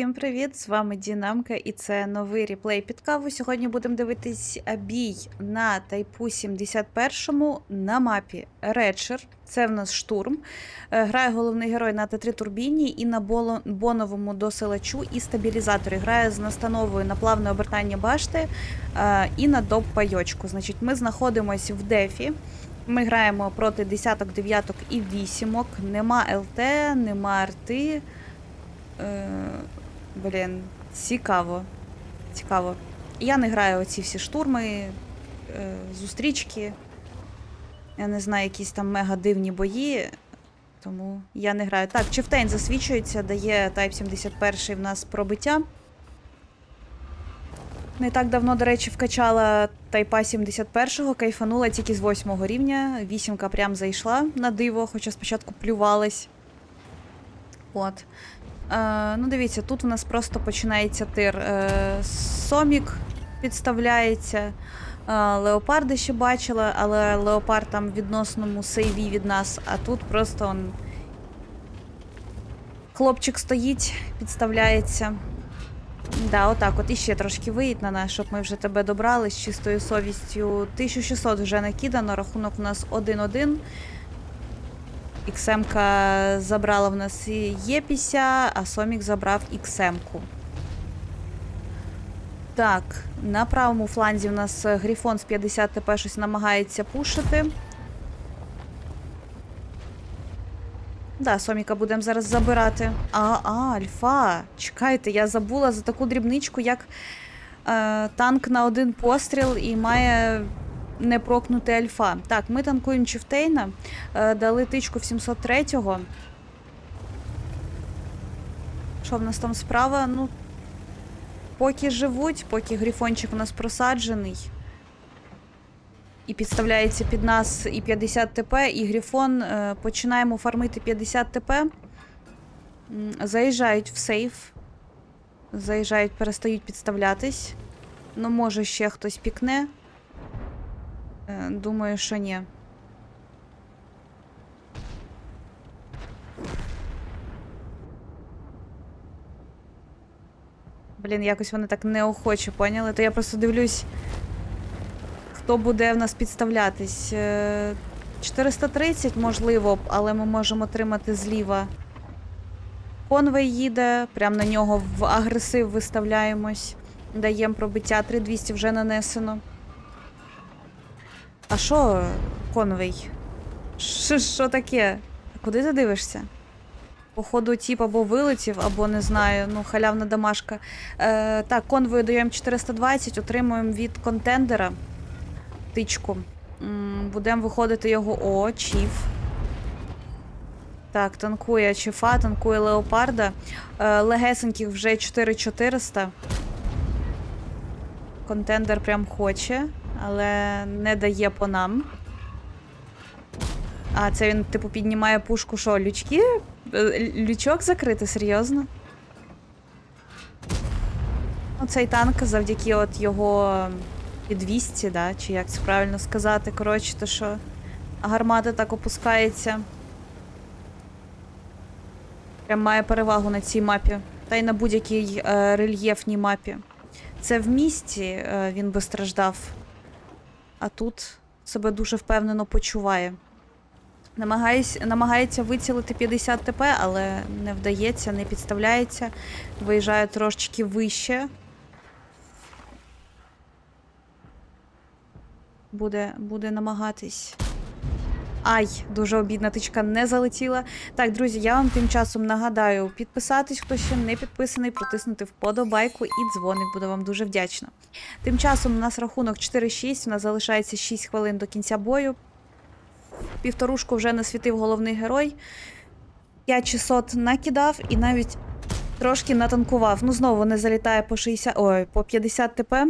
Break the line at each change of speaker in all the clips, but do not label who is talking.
Всім привіт! З вами Дінамка, і це новий реплей під каву. Сьогодні будемо дивитись бій на Тайпу 71 на мапі Редшер. Це в нас штурм. Е, Грає головний герой на Т3 турбіні і на боновому досилачу і стабілізаторі. Грає з настановою на плавне обертання башти е, і на доп пайочку. Значить, ми знаходимося в дефі. Ми граємо проти десяток, дев'яток і вісімок. Нема ЛТ, нема арти. Блін, цікаво. Цікаво. Я не граю оці всі штурми, е, зустрічки. Я не знаю, якісь там мега дивні бої. Тому я не граю. Так, Чифтейн засвічується, дає Type 71 в нас пробиття. Не так давно, до речі, вкачала Тайпа 71-го, кайфанула тільки з 8 рівня. Вісімка прям зайшла на диво, хоча спочатку плювалась. От. Е, ну, дивіться, тут у нас просто починається тир. Е, Сомік підставляється. Е, Леопарди ще бачила, але Леопард там відносному сейві від нас, а тут просто он... хлопчик стоїть, підставляється. Да, отак, от іще трошки виїдь на нас, щоб ми вже тебе добрали з чистою совістю. 1600 вже накидано, рахунок у нас 1-1. XM-ка забрала в нас Єпіся, а Сомік забрав XM-ку. Так, на правому фланзі у нас Грифон з 50 ТП щось намагається пушити. Да, Соміка будемо зараз забирати. А, а, Альфа. Чекайте, я забула за таку дрібничку, як е, танк на один постріл і має не прокнути альфа. Так, ми танкуємо Чифтейна, е, дали тичку в 703-го. Що в нас там справа? Ну, поки живуть, поки грифончик у нас просаджений. І підставляється під нас і 50 ТП, і Грифон. Е, починаємо фармити 50 ТП. Заїжджають в сейф. Заїжджають, перестають підставлятись. Ну, може, ще хтось пікне. Е, Думаю, що ні. Блін, якось вони так неохоче поняли. То я просто дивлюсь, хто буде в нас підставлятись. Е, 430, можливо, але ми можемо отримати зліва. Конвей їде, прямо на нього в агресив виставляємось. Даємо пробиття 3200 вже нанесено. А що, конвей? Що, таке? Куди ти дивишся? Походу, тіп або вилетів, або не знаю, ну, халявна домашка. Е, так, конвою даємо 420, отримуємо від контендера тичку. Будемо виходити його. О, чіф. Так, танкує чифа, танкує леопарда. Е, легесеньких вже 4400. Контендер прям хоче, але не дає по нам. А, це він, типу, піднімає пушку, що, лючки? Е, Лючок закрити, серйозно? Ну, цей танк завдяки от його підвісті, да, чи як це правильно сказати, коротше, то що гармата так опускається. Прям має перевагу на цій мапі. Та й на будь-якій е, рельєфній мапі. Це в місті е, він би страждав, а тут себе дуже впевнено почуває. Намагається вицілити 50 ТП, але не вдається, не підставляється. Виїжджає трошечки вище. Буде, буде намагатись. Ай, дуже обідна тичка не залетіла. Так, друзі, я вам тим часом нагадаю підписатись, хто ще не підписаний, протиснути вподобайку і дзвоник, буду вам дуже вдячна. Тим часом у нас рахунок 4-6, у нас залишається 6 хвилин до кінця бою. Півторушку вже насвітив головний герой. 5600 накидав і навіть трошки натанкував. Ну, знову не залітає по 60. Ой, по 50 ТП.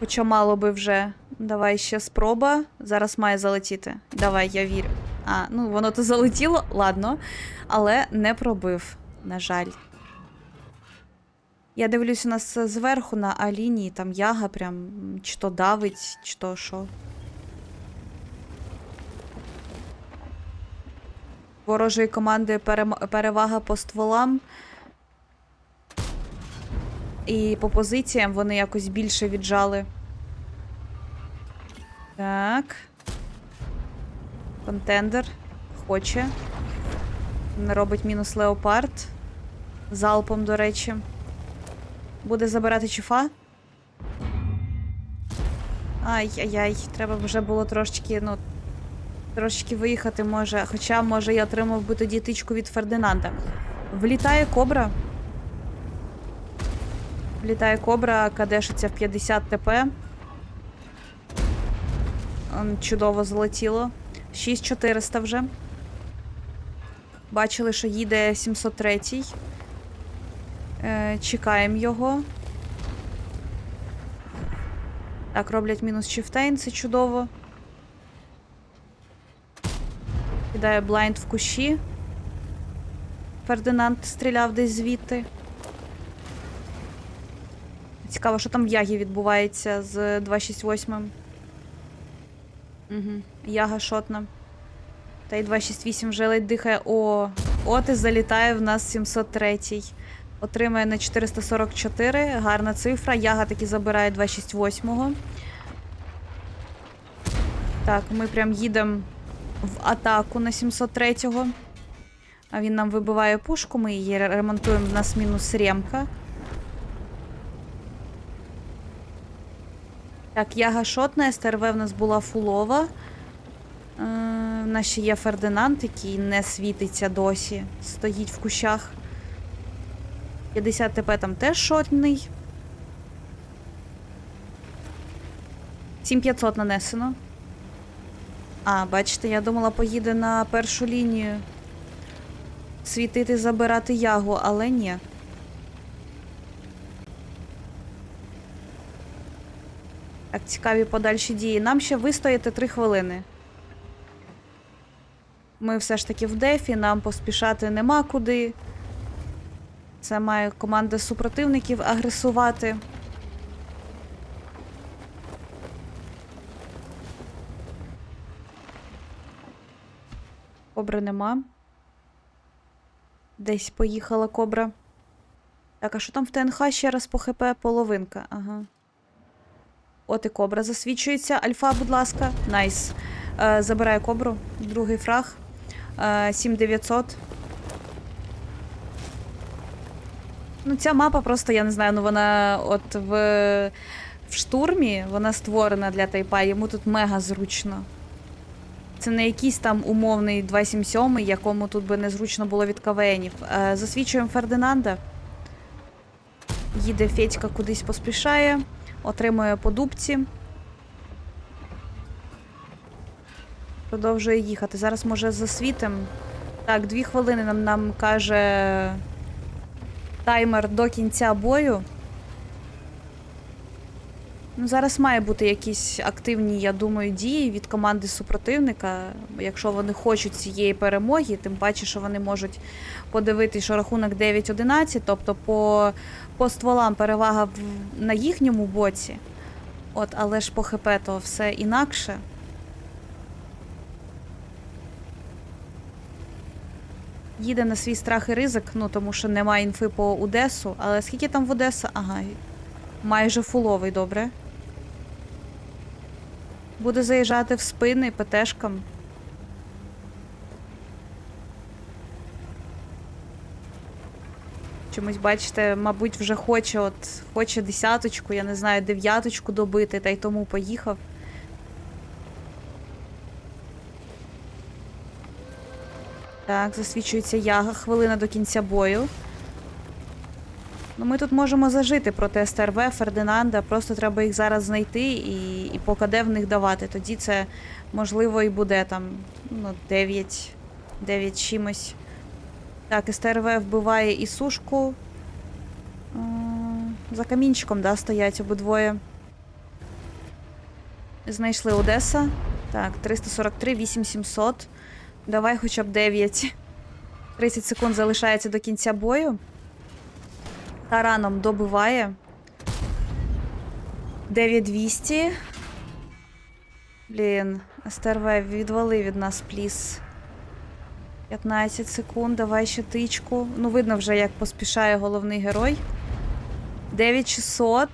Хоча мало би вже. Давай ще спроба. Зараз має залетіти. Давай, я вірю. А, ну воно то залетіло, ладно. Але не пробив, на жаль. Я дивлюсь у нас зверху на А-лінії, там яга прям чи то давить, чи то що. ворожої команди перевага по стволам. І по позиціям вони якось більше віджали. Так. Контендер. Хоче. Не робить мінус леопард. Залпом, до речі. Буде забирати чуфа. Ай-яй-яй, треба вже було трошечки, ну, трошечки виїхати може. Хоча, може, я отримав би тоді тичку від Фердинанда. Влітає кобра. Влітає кобра, кадешиться в 50 ТП. Чудово залетіло. 6400 вже. Бачили, що їде 703. Е, чекаємо його. Так, роблять мінус чифтейн, це чудово. Кидає блайнд в кущі. Фердинанд стріляв десь звідти. Цікаво, що там в Ягі відбувається з 268. Угу. Яга шотна. Та й 268 вже ледь дихає. О, от і залітає в нас 703. Отримає на 444. Гарна цифра. Яга таки забирає 268. Так, ми прям їдемо в атаку на 703-го. А він нам вибиває пушку, ми її ремонтуємо. В нас мінус ремка. Так, яга шотна, СТРВ в нас була фулова. Е, в нас ще є Фердинанд, який не світиться досі. Стоїть в кущах. 50 ТП там теж шотний. 7500 нанесено. А, бачите, я думала, поїде на першу лінію. Світити, забирати ягу, але ні. Так, цікаві подальші дії. Нам ще вистояти 3 хвилини. Ми все ж таки в дефі, нам поспішати нема куди. Це має команда супротивників агресувати. Кобри нема. Десь поїхала кобра. Так, а що там в ТНХ ще раз по ХП? Половинка. Ага. От і кобра засвідчується. Альфа, будь ласка. Найс. Е, забираю кобру. Другий фраг. Е, 7900. Ну, ця мапа просто, я не знаю, ну вона от в, в штурмі вона створена для тайпа, йому тут мега зручно. Це не якийсь там умовний 277, якому тут би незручно було від КВНів. Е, засвідчуємо Фердинанда. Їде Федька кудись поспішає, отримує по дубці. Продовжує їхати. Зараз може засвітим. Так, дві хвилини нам, нам каже таймер до кінця бою. Ну, зараз має бути якісь активні, я думаю, дії від команди супротивника. Якщо вони хочуть цієї перемоги, тим паче, що вони можуть подивитися, що рахунок 9-11, тобто по, по стволам перевага на їхньому боці. От, але ж по ХП то все інакше. Їде на свій страх і ризик, ну тому що немає інфи по Одесу. Але скільки там в Одеса? Ага, майже фуловий, добре. Буде заїжджати в спини ПТшкам. Чомусь, бачите, мабуть, вже хоче от хоче десяточку, я не знаю, дев'яточку добити, та й тому поїхав. Так, засвічується яга, хвилина до кінця бою. Ну, ми тут можемо зажити проти СТРВ, Фердинанда, просто треба їх зараз знайти і, і по КД в них давати. Тоді це можливо і буде там ну, 9, 9 чимось. Так, СТРВ вбиває і сушку. За камінчиком, да, стоять обидвоє. Знайшли Одеса. Так, 343, 8700. Давай хоча б 9. 30 секунд залишається до кінця бою. Тараном добиває. 9200. Блін, СТРВ відвали від нас, пліс. 15 секунд, давай ще тичку. Ну, видно вже, як поспішає головний герой. 9600.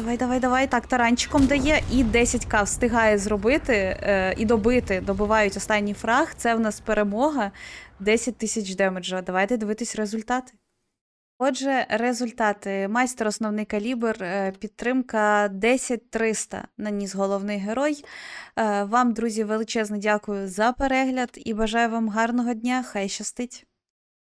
Давай, давай, давай. Так, таранчиком дає. І 10к встигає зробити е, і добити. Добивають останній фраг. Це в нас перемога. 10 тисяч демеджа. Давайте дивитись результати. Отже, результати. Майстер основний калібр, е, підтримка 10300 наніс головний герой. Е, Вам, друзі, величезне дякую за перегляд і бажаю вам гарного дня. Хай щастить!